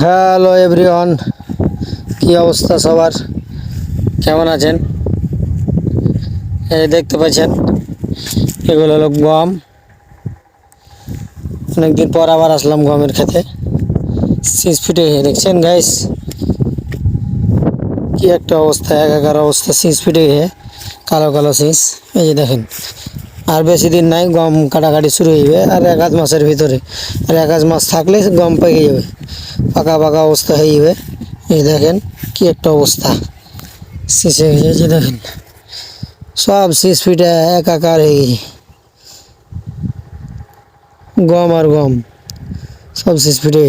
Hello everyone কি অবস্থা সবার? কেমন আছেন? এই দেখতে পাচ্ছেন, এগুলো হলো গম। অনেকদিন পর আবার আসলাম গমের খেতে। সিক্স ফিটে দেখছেন গাইস কি একটা অবস্থা, একাকার অবস্থা সিক্স ফিটে কালো কালো শীষ এই যে দেখেন আর বেশি দিন নাই, গম কাটাকাটি শুরু হইবে আর এক আধ মাসের ভিতরে, আর এক আধ মাস থাকলে গম পেকে যাবে। পাকা পাকা অবস্থা হয়ে যাবে। এই দেখেন কি একটা অবস্থা। শেষে গেছে, এই যে দেখেন। সব শেষ ফিটে একাকার হয়ে গেছে। গম আর গম, সব শেষ ফিটে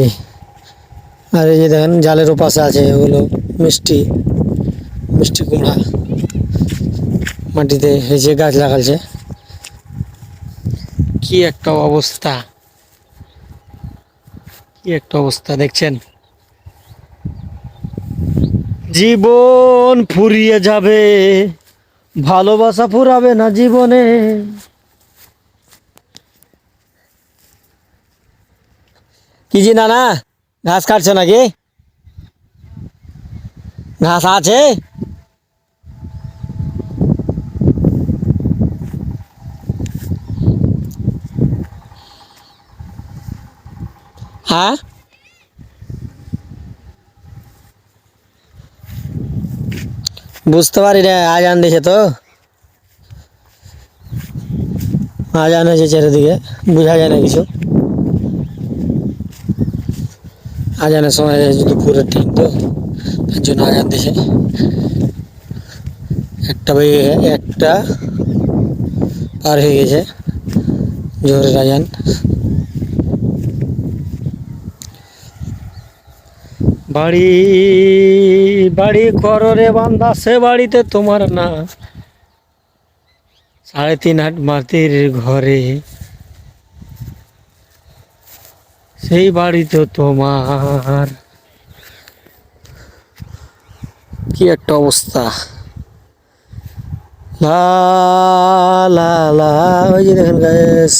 আর এই যে দেখেন, জালের ওপাশে আছে ওগুলো মিষ্টি মিষ্টি কুমড়া। মাটিতে হেঁচে গাছ লাগালছে। কি একটা অবস্থা? কি একটা অবস্থা দেখছেন? জীবন ফুরিয়ে যাবে, ভালোবাসা ফুরাবে না জীবনে। কি জি না ঘাস কাটছো নাকি? ঘাস আছে? হ্যাঁ? বুঝতে পারি রে, আজান দিছে তো। আজান হয়েছে চারিদিকে, বোঝা যায় না কিছু। আজানের সময় দুপুরের টাইম তো, তার জন্য আজান দিছে। একটা বেজে একটা পার হয়ে গেছে, জোহরের আজান। বাড়ি বাড়ি কররে বান্দা সে বাড়িতে তোমার না। সাড়ে তিন হাট মাটির ঘরে, সেই বাড়িতে তোমার। কি একটা অবস্থা। গাছ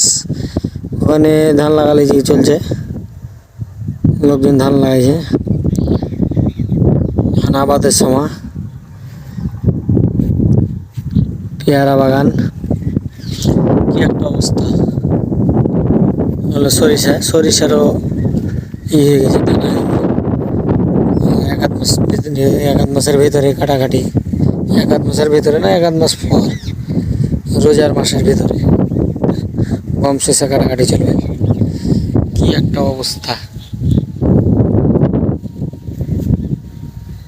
ওখানে ধান লাগালে যে চলছে? লোকজন ধান লাগাইছে। আবাদের সময়। পেয়ারা বাগান। কি একটা অবস্থা। হলো সরিষা, সরিষারও ই হয়ে গেছে এক আধ মাস এক আধ মাসের ভিতরে কাটাকাটি। এক আধ মাসের ভিতরে না, এক আধ মাস পর। রোজার মাসের ভিতরে। গম শেষে কাটাকাটি চলবে। কি একটা অবস্থা লা লা লা লা লা লা লা।